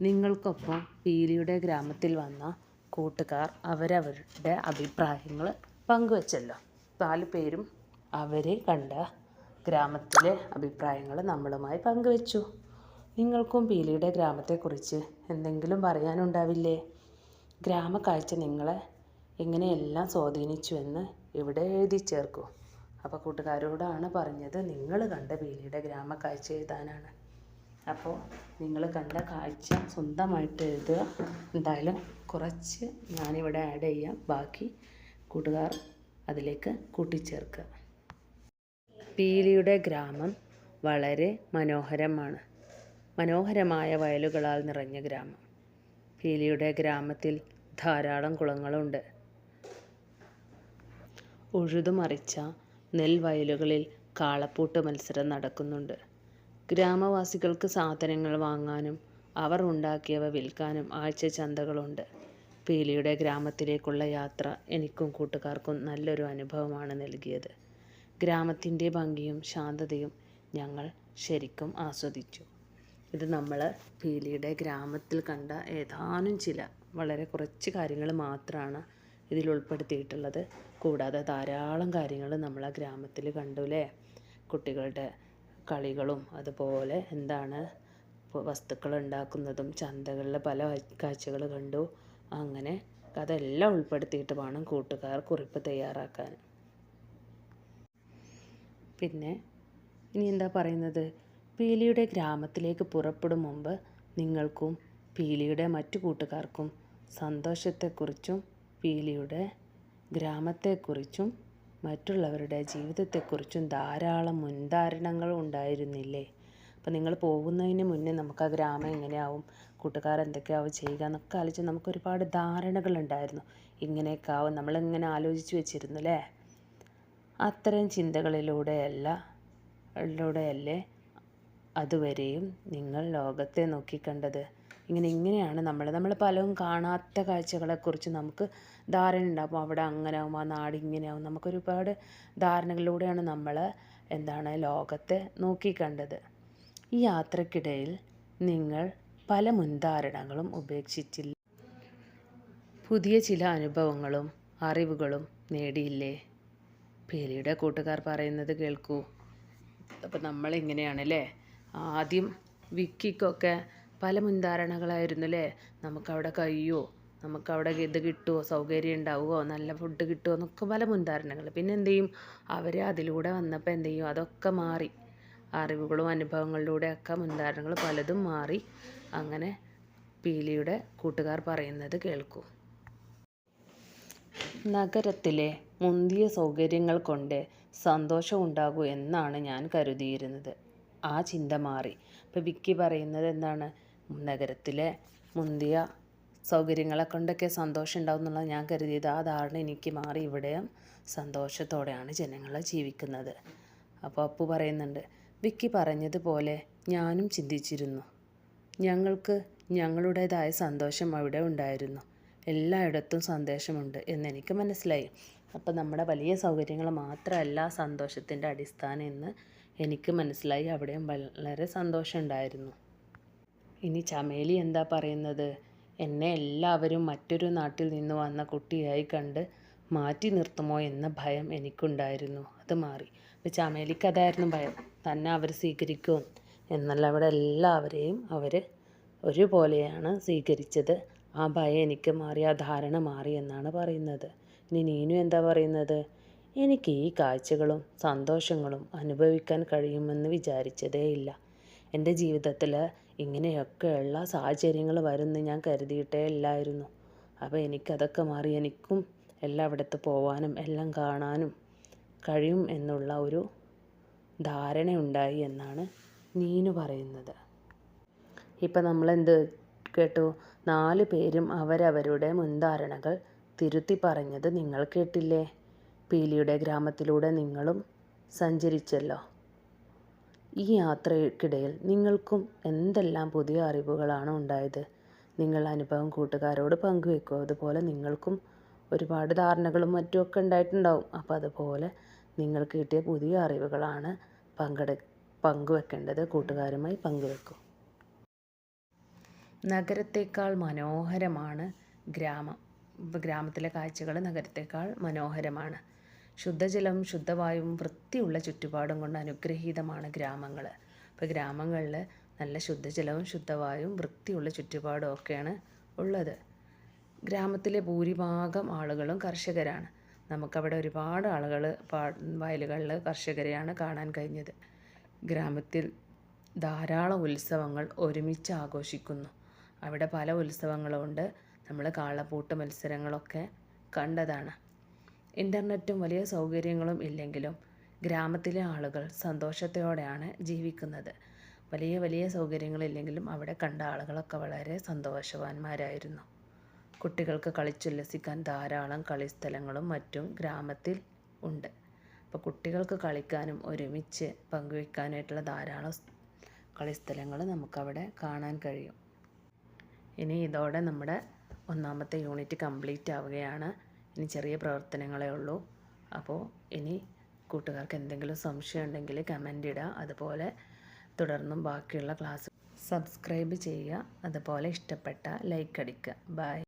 നിങ്ങൾക്കൊപ്പം പീലിയുടെ ഗ്രാമത്തിൽ വന്ന കൂട്ടുകാർ അവരവരുടെ അഭിപ്രായങ്ങൾ പങ്കുവച്ചല്ലോ. നാല് പേരും അവരെ കണ്ട ഗ്രാമത്തിലെ അഭിപ്രായങ്ങൾ നമ്മളുമായി പങ്കുവച്ചു. നിങ്ങൾക്കും പീലിയുടെ ഗ്രാമത്തെക്കുറിച്ച് എന്തെങ്കിലും പറയാനുണ്ടാവില്ലേ? ഗ്രാമക്കാഴ്ച നിങ്ങളെ എങ്ങനെയെല്ലാം സ്വാധീനിച്ചുവെന്ന് ഇവിടെ എഴുതി ചേർക്കൂ. അപ്പോൾ കൂട്ടുകാരോടാണ് പറഞ്ഞത് നിങ്ങൾ കണ്ട പീലിയുടെ ഗ്രാമക്കാഴ്ച എഴുതാനാണ്. അപ്പോൾ നിങ്ങൾ കണ്ട കാഴ്ച സ്വന്തമായിട്ട് എഴുതുക. എന്തായാലും കുറച്ച് ഞാനിവിടെ ആഡ് ചെയ്യാം. ബാക്കി കൂട്ടുകാർ അതിലേക്ക് കൂട്ടിച്ചേർക്കുക. പീലിയുടെ ഗ്രാമം വളരെ മനോഹരമാണ്. മനോഹരമായ വയലുകളാൽ നിറഞ്ഞ ഗ്രാമം. പീലിയുടെ ഗ്രാമത്തിൽ ധാരാളം കുളങ്ങളുണ്ട്. ഉഴുതുമറിച്ച നെൽവയലുകളിൽ കാളപ്പൂട്ട് മത്സരം നടക്കുന്നുണ്ട്. ഗ്രാമവാസികൾക്ക് സാധനങ്ങൾ വാങ്ങാനും അവർ ഉണ്ടാക്കിയവ വിൽക്കാനും ആഴ്ച ചന്തകളുണ്ട്. പീലിയുടെ ഗ്രാമത്തിലേക്കുള്ള യാത്ര എനിക്കും കൂട്ടുകാർക്കും നല്ലൊരു അനുഭവമാണ് നൽകിയത്. ഗ്രാമത്തിന്റെ ഭംഗിയും ശാന്തതയും ഞങ്ങൾ ശരിക്കും ആസ്വദിച്ചു. ഇത് നമ്മൾ പീലിയുടെ ഗ്രാമത്തിൽ കണ്ട ഏതാനും ചില വളരെ കുറച്ച് കാര്യങ്ങൾ മാത്രമാണ് ഇതിൽ ഉൾപ്പെടുത്തിയിട്ടുള്ളത്. കൂടാതെ ധാരാളം കാര്യങ്ങൾ നമ്മൾ ആ ഗ്രാമത്തിൽ കണ്ടു അല്ലേ കുട്ടികളുടെ കളികളും അതുപോലെ എന്താണ് വസ്തുക്കൾ ഉണ്ടാക്കുന്നതും ചന്തകളിലെ പല കാഴ്ചകൾ കണ്ടു. അങ്ങനെ അതെല്ലാം ഉൾപ്പെടുത്തിയിട്ട് വേണം കൂട്ടുകാർ കുറിപ്പ് തയ്യാറാക്കാൻ. പിന്നെ ഇനി എന്താ പറയുന്നത്? പീലിയുടെ ഗ്രാമത്തിലേക്ക് പുറപ്പെടും മുമ്പ് നിങ്ങൾക്കും പീലിയുടെ മറ്റു കൂട്ടുകാർക്കും സന്തോഷത്തെക്കുറിച്ചും പീലിയുടെ ഗ്രാമത്തെക്കുറിച്ചും മറ്റുള്ളവരുടെ ജീവിതത്തെക്കുറിച്ചും ധാരാളം മുൻധാരണങ്ങൾ ഉണ്ടായിരുന്നില്ലേ? അപ്പോൾ നിങ്ങൾ പോകുന്നതിന് മുന്നേ നമുക്ക് ആ ഗ്രാമം എങ്ങനെയാവും കൂട്ടുകാർ എന്തൊക്കെയാവും ചെയ്യുക എന്നൊക്കെ ആലോചിച്ച് നമുക്ക് ഒരുപാട് ധാരണകൾ ഉണ്ടായിരുന്നു. ഇങ്ങനെയൊക്കെ ആവും നമ്മളിങ്ങനെ ആലോചിച്ച് വെച്ചിരുന്നു അല്ലേ? അത്തരം ചിന്തകളിലൂടെയല്ല ിലൂടെയല്ലേ അതുവരെയും നിങ്ങൾ ലോകത്തെ നോക്കിക്കണ്ടത്. ഇങ്ങനെ ഇങ്ങനെയാണ് നമ്മൾ നമ്മൾ പലതും കാണാത്ത കാഴ്ചകളെക്കുറിച്ച് നമുക്ക് ധാരണ ഉണ്ടാകും അവിടെ അങ്ങനെ ആവും ആ നാട് ഇങ്ങനെയാവും. നമുക്കൊരുപാട് ധാരണകളിലൂടെയാണ് നമ്മൾ എന്താണ് ലോകത്തെ നോക്കിക്കണ്ടത്. ഈ യാത്രക്കിടയിൽ നിങ്ങൾ പല മുൻധാരണകളും ഉപേക്ഷിച്ചില്ല. പുതിയ ചില അനുഭവങ്ങളും അറിവുകളും നേടിയില്ലേ? പേലിയുടെ കൂട്ടുകാർ പറയുന്നത് കേൾക്കൂ. അപ്പം നമ്മളിങ്ങനെയാണല്ലേ? ആദ്യം വിക്കിക്കൊക്കെ പല മുൻധാരണകളായിരുന്നു അല്ലേ നമുക്കവിടെ കഴിയുമോ നമുക്കവിടെ ഇത് കിട്ടുമോ സൗകര്യം ഉണ്ടാവുമോ നല്ല ഫുഡ് കിട്ടുമോ എന്നൊക്കെ പല മുൻധാരണകൾ. പിന്നെ എന്ത് ചെയ്യും? അവർ അതിലൂടെ വന്നപ്പോൾ എന്ത് ചെയ്യും? അതൊക്കെ മാറി. അറിവുകളും അനുഭവങ്ങളിലൂടെയൊക്കെ മുൻധാരണകൾ പലതും മാറി. അങ്ങനെ പീലിയുടെ കൂട്ടുകാർ പറയുന്നത് കേൾക്കൂ. നഗരത്തിലെ മുന്തിയ സൗകര്യങ്ങൾ കൊണ്ട് സന്തോഷമുണ്ടാകൂ എന്നാണ് ഞാൻ കരുതിയിരുന്നത്. ആ ചിന്ത മാറി. ഇപ്പോൾ വിക്കി പറയുന്നത് എന്താണ്? നഗരത്തിലെ മുന്തിയ സൗകര്യങ്ങളെ കൊണ്ടൊക്കെ സന്തോഷം ഉണ്ടാവും എന്നുള്ളത് ഞാൻ കരുതിയത്. ആ ധാരണ എനിക്ക് മാറി. ഇവിടെയും സന്തോഷത്തോടെയാണ് ജനങ്ങൾ ജീവിക്കുന്നത്. അപ്പോൾ അപ്പു പറയുന്നുണ്ട് വിക്കി പറഞ്ഞതുപോലെ ഞാനും ചിന്തിച്ചിരുന്നു. ഞങ്ങൾക്ക് ഞങ്ങളുടേതായ സന്തോഷം അവിടെ ഉണ്ടായിരുന്നു. എല്ലായിടത്തും സന്തോഷമുണ്ട് എന്നെനിക്ക് മനസ്സിലായി. അപ്പോൾ നമ്മുടെ വലിയ സൗകര്യങ്ങൾ മാത്രമല്ല സന്തോഷത്തിന്റെ അടിസ്ഥാനം എന്ന് എനിക്ക് മനസ്സിലായി. അവിടെയും വളരെ സന്തോഷമുണ്ടായിരുന്നു. ഇനി ചമേലി എന്താ പറയുന്നത്? എന്നെ എല്ലാവരും മറ്റൊരു നാട്ടിൽ നിന്ന് വന്ന കുട്ടിയായി കണ്ട് മാറ്റി നിർത്തുമോ എന്ന ഭയം എനിക്കുണ്ടായിരുന്നു. അത് മാറി. അപ്പോൾ ചമേലിക്ക് അതായിരുന്നു ഭയം. തന്നെ അവർ സ്വീകരിക്കും എന്നല്ല അവിടെ എല്ലാവരെയും അവർ ഒരുപോലെയാണ് സ്വീകരിച്ചത്. ആ ഭയം എനിക്ക് മാറി ആ ധാരണ മാറി എന്നാണ് പറയുന്നത്. ഇനി നീനു എന്താ പറയുന്നത്? എനിക്ക് ഈ കാഴ്ചകളും സന്തോഷങ്ങളും അനുഭവിക്കാൻ കഴിയുമെന്ന് വിചാരിച്ചതേയില്ല. എന്റെ ജീവിതത്തിൽ ഇങ്ങനെയൊക്കെയുള്ള സാഹചര്യങ്ങൾ വരുമെന്ന് ഞാൻ കരുതിയിട്ടേ ഇല്ലായിരുന്നു. അപ്പോൾ എനിക്കതൊക്കെ മാറി എനിക്കും എല്ലായിടത്ത് പോവാനും എല്ലാം കാണാനും കഴിയും എന്നുള്ള ഒരു ധാരണയുണ്ടായി എന്നാണ് നീനു പറയുന്നത്. ഇപ്പം നമ്മളെന്ത് കേട്ടു? നാല് പേരും അവരവരുടെ മുൻധാരണകൾ തിരുത്തി പറഞ്ഞത് നിങ്ങൾ കേട്ടില്ലേ? പീലിയുടെ ഗ്രാമത്തിലൂടെ നിങ്ങളും സഞ്ചരിച്ചല്ലോ. ഈ യാത്രയ്ക്കിടയിൽ നിങ്ങൾക്കും എന്തെല്ലാം പുതിയ അറിവുകളാണ് ഉണ്ടായത്? നിങ്ങൾ അനുഭവം കൂട്ടുകാരോട് പങ്കുവെക്കുക അതുപോലെ നിങ്ങൾക്കും ഒരുപാട് ധാരണകളും മറ്റുമൊക്കെ ഉണ്ടായിട്ടുണ്ടാവും. അപ്പോൾ അതുപോലെ നിങ്ങൾക്ക് കിട്ടിയ പുതിയ അറിവുകളാണ് പങ്കെടു പങ്കുവെക്കേണ്ടത്. കൂട്ടുകാരുമായി പങ്കുവെക്കും. നഗരത്തേക്കാൾ മനോഹരമാണ് ഗ്രാമം. ഗ്രാമത്തിലെ കാഴ്ചകൾ നഗരത്തേക്കാൾ മനോഹരമാണ്. ശുദ്ധജലവും ശുദ്ധവായുവും വൃത്തിയുള്ള ചുറ്റുപാടും കൊണ്ട് അനുഗ്രഹീതമാണ് ഗ്രാമങ്ങൾ. ഇപ്പോൾ ഗ്രാമങ്ങളിൽ നല്ല ശുദ്ധജലവും ശുദ്ധവായുവും വൃത്തിയുള്ള ചുറ്റുപാടും ഒക്കെയാണ് ഉള്ളത്. ഗ്രാമത്തിലെ ഭൂരിഭാഗം ആളുകളും കർഷകരാണ്. നമുക്കവിടെ ഒരുപാട് ആളുകൾ വയലുകളിൽ കർഷകരെയാണ് കാണാൻ കഴിഞ്ഞത്. ഗ്രാമത്തിൽ ധാരാളം ഉത്സവങ്ങൾ ഒരുമിച്ച് ആഘോഷിക്കുന്നു. അവിടെ പല ഉത്സവങ്ങളുമുണ്ട്. നമ്മൾ കാളപ്പൂട്ട് മത്സരങ്ങളൊക്കെ കണ്ടതാണ്. ഇന്റർനെറ്റും വലിയ സൗകര്യങ്ങളും ഇല്ലെങ്കിലും ഗ്രാമത്തിലെ ആളുകൾ സന്തോഷത്തോടെയാണ് ജീവിക്കുന്നത്. വലിയ വലിയ സൗകര്യങ്ങളില്ലെങ്കിലും അവിടെ കണ്ട ആളുകളൊക്കെ വളരെ സന്തോഷവാന്മാരായിരുന്നു. കുട്ടികൾക്ക് കളിച്ചുല്ലസിക്കാൻ ധാരാളം കളിസ്ഥലങ്ങളും മറ്റും ഗ്രാമത്തിൽ ഉണ്ട്. അപ്പോൾ കുട്ടികൾക്ക് കളിക്കാനും ഒരുമിച്ച് പങ്കുവയ്ക്കാനായിട്ടുള്ള ധാരാളം കളിസ്ഥലങ്ങൾ നമുക്കവിടെ കാണാൻ കഴിയും. ഇനി ഇതോടെ നമ്മുടെ ഒന്നാമത്തെ യൂണിറ്റ് കംപ്ലീറ്റ് ആവുകയാണ്. ഇനി ചെറിയ പ്രവർത്തനങ്ങളേ ഉള്ളൂ. അപ്പോൾ ഇനി കൂട്ടുകാർക്ക് എന്തെങ്കിലും സംശയം ഉണ്ടെങ്കിൽ കമന്റ് ഇടുക. അതുപോലെ തുടർന്നും ബാക്കിയുള്ള ക്ലാസ് സബ്സ്ക്രൈബ് ചെയ്യുക. അതുപോലെ ഇഷ്ടപ്പെട്ട ലൈക്ക് അടിക്കുക. ബൈ